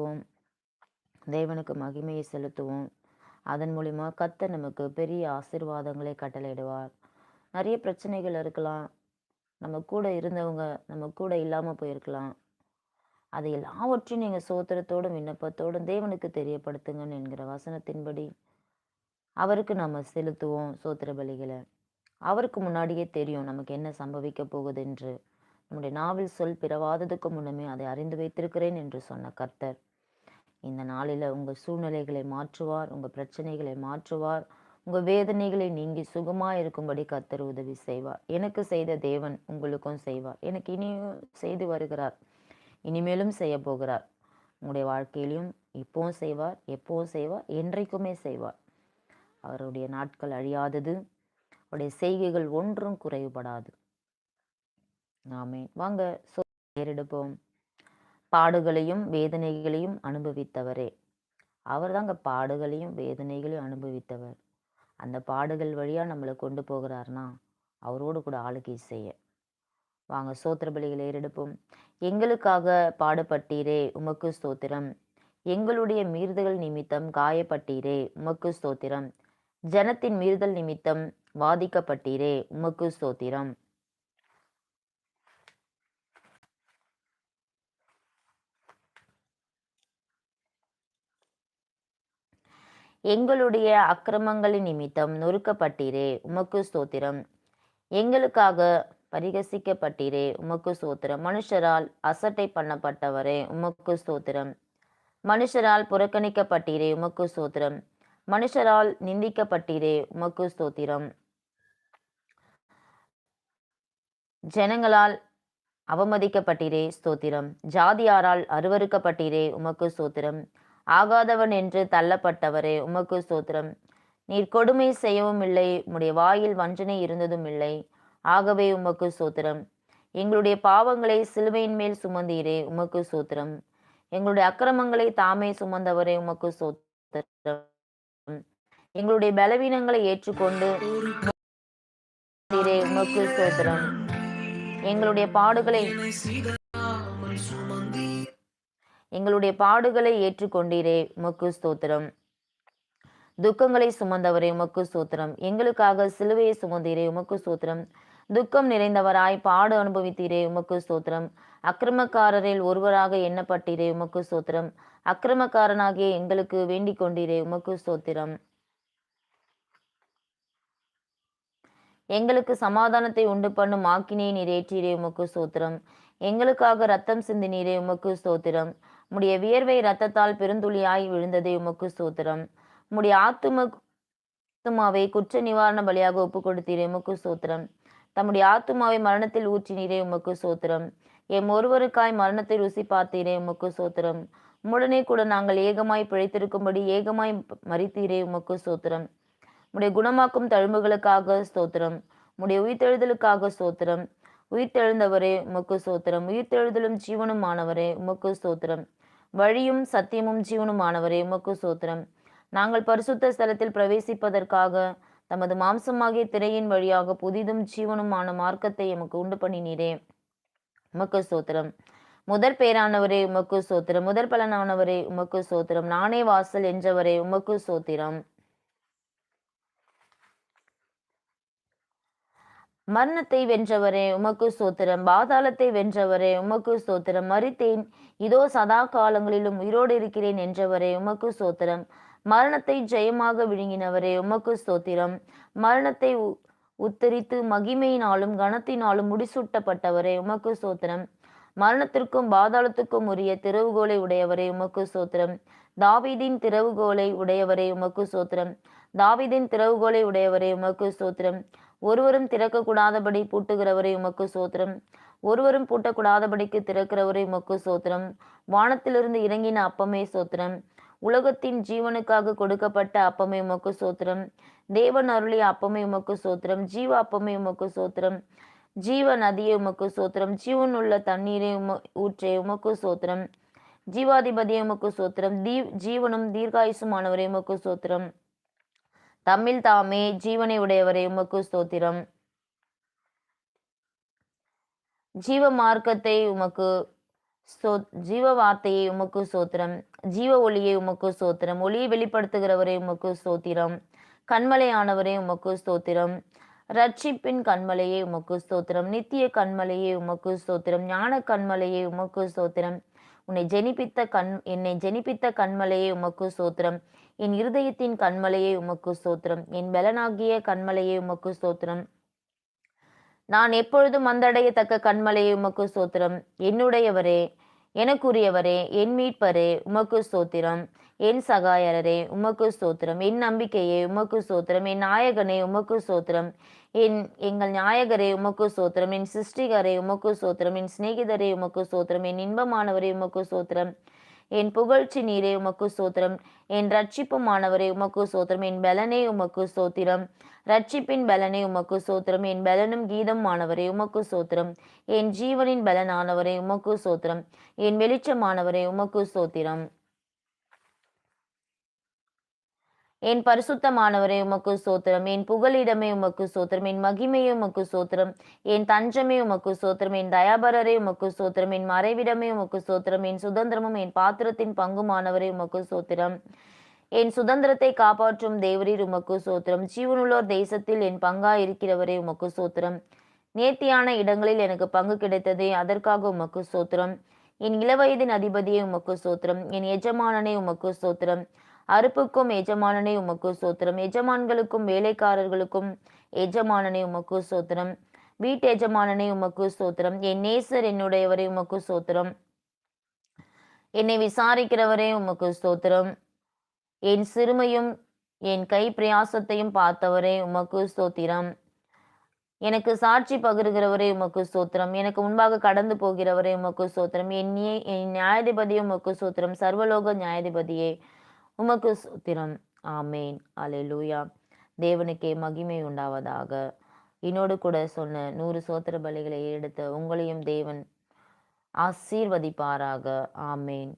ஜெபிப்போம் தேவனுக்கு மகிமையை செலுத்துவோம். அதன் மூலிமா கர்த்தர் நமக்கு பெரிய ஆசீர்வாதங்களை கட்டளையிடுவார். நிறைய பிரச்சனைகள் இருக்கலாம். நம்ம கூட இருந்தவங்க நம்ம கூட இல்லாமல் போயிருக்கலாம். அதை எல்லாவற்றையும் நீங்கள் சோத்திரத்தோடும் விண்ணப்பத்தோடும் தேவனுக்கு தெரியப்படுத்துங்கன்னு என்கிற வசனத்தின்படி அவருக்கு நம்ம செலுத்துவோம் சோத்திர பலிகளை. அவருக்கு முன்னாடியே தெரியும் நமக்கு என்ன சம்பவிக்க போகுது என்று. நம்முடைய நாவில் சொல் பிறவாததுக்கு முன்னமே அதை அறிந்து வைத்திருக்கிறேன் என்று சொன்ன கர்த்தர். இந்த நாளில் உங்கள் சூழ்நிலைகளை மாற்றுவார் உங்கள் பிரச்சனைகளை மாற்றுவார் உங்கள் வேதனைகளை நீங்கி சுகமாக இருக்கும்படி கத்தர் உதவி செய்வார். எனக்கு செய்த தேவன் உங்களுக்கும் செய்வார். எனக்கு இனியும் செய்து வருகிறார். இனிமேலும் செய்ய போகிறார். உங்களுடைய வாழ்க்கையிலும் இப்போவும் செய்வார் எப்போவும் செய்வார் என்றைக்குமே செய்வார். அவருடைய நாட்கள் அழியாதது அவருடைய செய்கைகள் ஒன்றும் குறைவுபடாது. ஆமே வாங்க சொ நேரிடுப்போம் பாடுகளையும் வேதனைகளையும் அனுபவித்தவரே. அவர் தாங்க பாடுகளையும் வேதனைகளையும் அனுபவித்தவர். அந்த பாடுகள் வழியாக நம்மளை கொண்டு போகிறார்னா அவரோடு கூட ஆளுகை செய்ய. வாங்க சோத்திர பலிகளை ஏறெடுப்போம். எங்களுக்காக பாடுபட்டீரே உமக்கு ஸ்தோத்திரம். எங்களுடைய மீறுதல் நிமித்தம் காயப்பட்டீரே உமக்கு ஸ்தோத்திரம். ஜனத்தின் மீறுதல் நிமித்தம் வாதிக்கப்பட்டீரே உமக்கு ஸ்தோத்திரம். எங்களுடைய அக்கிரமங்களின் நிமித்தம் நொறுக்கப்பட்டீரே உமக்கு ஸ்தோத்திரம். எங்களுக்காக பரிகசிக்கப்பட்டீரே உமக்கு ஸ்தோத்திரம். மனுஷரால் அசட்டை பண்ணப்பட்டவரே உமக்கு ஸ்தோத்திரம். மனுஷரால் புறக்கணிக்கப்பட்டீரே உமக்கு ஸ்தோத்திரம். மனுஷரால் நிந்திக்கப்பட்டீரே உமக்கு ஸ்தோத்திரம். ஜனங்களால் அவமதிக்கப்பட்டீரே ஸ்தோத்திரம். ஜாதியாரால் அருவறுக்கப்பட்டீரே உமக்கு ஸ்தோத்திரம். ஆகாதவன் என்று தள்ளப்பட்டவரே உமக்கு சோத்திரம் நீர் கொடுமை செய்யவும் இல்லை உம்முடைய வாயில் வஞ்சனை இருந்ததும் இல்லை. ஆகவே உமக்கு சோத்திரம் எங்களுடைய பாவங்களை சிலுவையின் மேல் சுமந்தீரே உமக்கு சோத்திரம் எங்களுடைய அக்கிரமங்களை தாமே சுமந்தவரே உமக்கு சோத்திரம் எங்களுடைய பலவீனங்களை ஏற்றுக்கொண்டு உமக்கு சோத்திரம் எங்களுடைய பாடுகளை எங்களுடைய பாடுகளை ஏற்றுக்கொண்டீரே. உமக்கு ஸ்தோத்திரம். துக்கங்களை சுமந்தவரே உமக்கு சோத்திரம் எங்களுக்காக சிலுவையை சுமந்தீரே உமக்கு சோத்திரம் துக்கம் நிறைந்தவராய் பாடு அனுபவித்தீரே உமக்கு சோத்திரம் அக்கிரமக்காரரில் ஒருவராக எண்ணப்பட்டீரே உமக்கு சோத்திரம் அக்கிரமக்காரனாகிய எங்களுக்கு வேண்டிக் கொண்டீரே உமக்கு ஸ்தோத்திரம். எங்களுக்கு சமாதானத்தை உண்டு பண்ணும் ஆக்கினை நிறைவேற்றீரே உமக்கு சோத்திரம் எங்களுக்காக ரத்தம் சிந்தினீரே உமக்கு ஸ்தோத்திரம். உம்முடைய வியர்வை ரத்தத்தால் பெருந்துளியாய் விழுந்ததே உமக்கு சோத்திரம் உம்முடைய ஆத்தும ஆத்துமாவை குற்ற நிவாரண பலியாக ஒப்பு கொடுத்தீரே உமக்கு சோத்திரம் தம்முடைய ஆத்துமாவை மரணத்தில் ஊற்றினீரே உமக்கு சோத்திரம் எம் ஒருவருக்காய் மரணத்தை ருசி பார்த்தீரே உமக்கு சோத்திரம் உடனே கூட நாங்கள் ஏகமாய் பிழைத்திருக்கும்படி ஏகமாய் மறித்தீரே உமக்கு சோத்திரம் உடைய குணமாக்கும் தழும்புகளுக்காக ஸ்தோத்திரம். உடைய உயிர்த்தெழுதலுக்காக ஸ்தோத்திரம். உயிர்த்தெழுந்தவரே உமக்கு சோத்திரம் உயிர்த்தெழுதலும் ஜீவனுமானவரே உமக்கு சோத்திரம் வழியும் சத்தியமும் ஜீவனுமானவரே உமக்கு சோத்திரம் நாங்கள் பரிசுத்த ஸ்தலத்தில் பிரவேசிப்பதற்காக தமது மாம்சமாகிய திரையின் வழியாக புதிதும் ஜீவனுமான மார்க்கத்தை எமக்கு உண்டு பண்ணினீரே உமக்கு சோத்திரம் முதற் பேரானவரே உமக்கு சோத்திரம் முதற் பலனானவரே உமக்கு சோத்திரம் நானே வாசல் என்றவரே உமக்கு சோத்திரம் மரணத்தை வென்றவரே உமக்கு சோத்திரம் பாதாளத்தை வென்றவரே உமக்கு சோத்திரம் மறித்தேன் இதோ சதா காலங்களிலும் உயிரோடு இருக்கிறேன் என்றவரே உமக்கு சோத்திரம் மரணத்தை ஜெயமாக விழுங்கினவரே உமக்கு ஸ்தோத்திரம். மரணத்தை உத்தரித்து மகிமையினாலும் கனத்தினாலும் முடிசூட்டப்பட்டவரே உமக்கு சோத்திரம் மரணத்திற்கும் பாதாளத்துக்கும் உரிய திறவுகோலை உடையவரே உமக்கு சோத்திரம் தாவீதின் திறவுகோலை உடையவரே உமக்கு சோத்திரம் தாவீதின் திறவுகோலை உடையவரே உமக்கு சோத்திரம் ஒருவரும் திறக்கக்கூடாதபடி பூட்டுகிறவரை உமக்கு சோத்திரம். ஒருவரும் பூட்டக்கூடாதபடிக்கு திறக்கிறவரை உமக்கு சோத்திரம். வானத்திலிருந்து இறங்கின அப்பமே சோத்திரம். உலகத்தின் ஜீவனுக்காக கொடுக்கப்பட்ட அப்பமே உமக்கு சோத்திரம். தேவன் அருளிய அப்பமே உமக்கு சோத்திரம். ஜீவ அப்பமே உமக்கு சோத்திரம். ஜீவ நதியை உமக்கு சோத்திரம். ஜீவன் உள்ள தண்ணீரை உம ஊற்றே உமக்கு சோத்திரம். ஜீவாதிபதியை உமக்கு சோத்திரம். தீ ஜீவனும் தீர்காயுசுமானவரை உமக்கு சோத்திரம். தம்மில் தாமே ஜீவனை உடையவரே உமக்கு ஸ்தோத்திரம். ஜீவ மார்க்கத்தை உமக்கு சோ ஜீவ வார்த்தையை உமக்கு சோத்திரம் ஜீவ ஒளியை உமக்கு சோத்திரம் ஒளியை வெளிப்படுத்துகிறவரே உமக்கு ஸ்தோத்திரம். கண்மலையானவரே உமக்கு ஸ்தோத்திரம். ரட்சிப்பின் கண்மலையே உமக்கு ஸ்தோத்திரம். நித்திய கண்மலையே உமக்கு ஸ்தோத்திரம். ஞான கண்மலையே உமக்கு ஸ்தோத்திரம். உன்னை ஜெனிப்பித்த கண் என்னை ஜெனிப்பித்த கண்மலையே உமக்கு சோத்திரம். என் இருதயத்தின் கண்மலையே உமக்கு சோத்திரம். என் பலனாகிய கண்மலையே உமக்கு சோத்திரம். நான் எப்பொழுதும் வந்தடையத்தக்க கண்மலையை உமக்கு சோத்திரம். என்னுடையவரே எனக்குரியவரே என் மீட்பரே உமக்கு ஸ்தோத்திரம். என் சகாயரரே உமக்கு ஸ்தோத்திரம். என் நம்பிக்கையே உமக்கு ஸ்தோத்திரம். என் நாயகனே உமக்கு ஸ்தோத்திரம். என் எங்கள் நாயகரே உமக்கு சோத்திரம் என் சிருஷ்டிகரே உமக்கு சோத்திரம் என் சிநேகிதரே உமக்கு சோத்திரம் என் இன்பமானவரே உமக்கு சோத்திரம் என் புகழ்ச்சி நீரே உமக்கு சோத்திரம். என் ரட்சிப்புமானவரே உமக்கு சோத்திரம். என் பலனே உமக்கு சோத்திரம். ரட்சிப்பின் பலனே உமக்கு சோத்திரம். என் பலனும் கீதம் ஆனவரே உமக்கு சோத்திரம். என் ஜீவனின் பலனானவரே உமக்கு சோத்திரம். என் வெளிச்சமானவரே உமக்கு சோத்திரம். என் பரிசுத்தமானவரே உமக்கு சோத்திரம் என் புகலிடமே உமக்கு சோத்திரம் என் மகிமையே உமக்கு சோத்திரம் என் தஞ்சமே உமக்கு சோத்திரம் என் தயாபரரே உமக்கு சோத்திரம் என் மறைவிடமே உமக்கு சோத்திரம் என் சுதந்திரமும் என் பாத்திரத்தின் பங்குமானவரே உமக்கு சோத்திரம் என் சுதந்திரத்தை காப்பாற்றும் தேவரீர் உமக்கு சோத்திரம் ஜீவனுள்ளோர் தேசத்தில் என் பங்கா இருக்கிறவரே உமக்கு சோத்திரம் நேர்த்தியான இடங்களில் எனக்கு பங்கு கிடைத்ததே அதற்காக உமக்கு சோத்திரம் என் இளவயதின் அதிபதியே உமக்கு சோத்திரம் என் எஜமானனே உமக்கு சோத்திரம் அறுப்புக்கும் எஜமானனை உமக்கு சோத்திரம். எஜமான்களுக்கும் வேலைக்காரர்களுக்கும் எஜமானனே உமக்கு சோத்திரம். வீட்டு எஜமானனே உமக்கு சோத்திரம். என் நேசர் என்னுடையவரே உமக்கு சோத்திரம். என்னை விசாரிக்கிறவரே உமக்கு ஸ்தோத்திரம் என் சிறுமையும் என் கை பிரயாசத்தையும் பார்த்தவரே உமக்கு ஸ்தோத்திரம் எனக்கு சாட்சி பகிர்கிறவரே உமக்கு சோத்திரம். எனக்கு முன்பாக கடந்து போகிறவரே உமக்கு சோத்திரம். என் என் நியாயாதிபதியும் உமக்கு சோத்திரம். சர்வலோக நியாயாதிபதியே. உமக்கு சுத்திரம் ஆமேன். அலையலூயா தேவனுக்கே மகிமை உண்டாவதாக. என்னோடு கூட சொன்ன நூறு சோத்திர பலிகளை எடுத்த உங்களையும் தேவன் ஆசீர்வதிப்பாராக. ஆமேன்.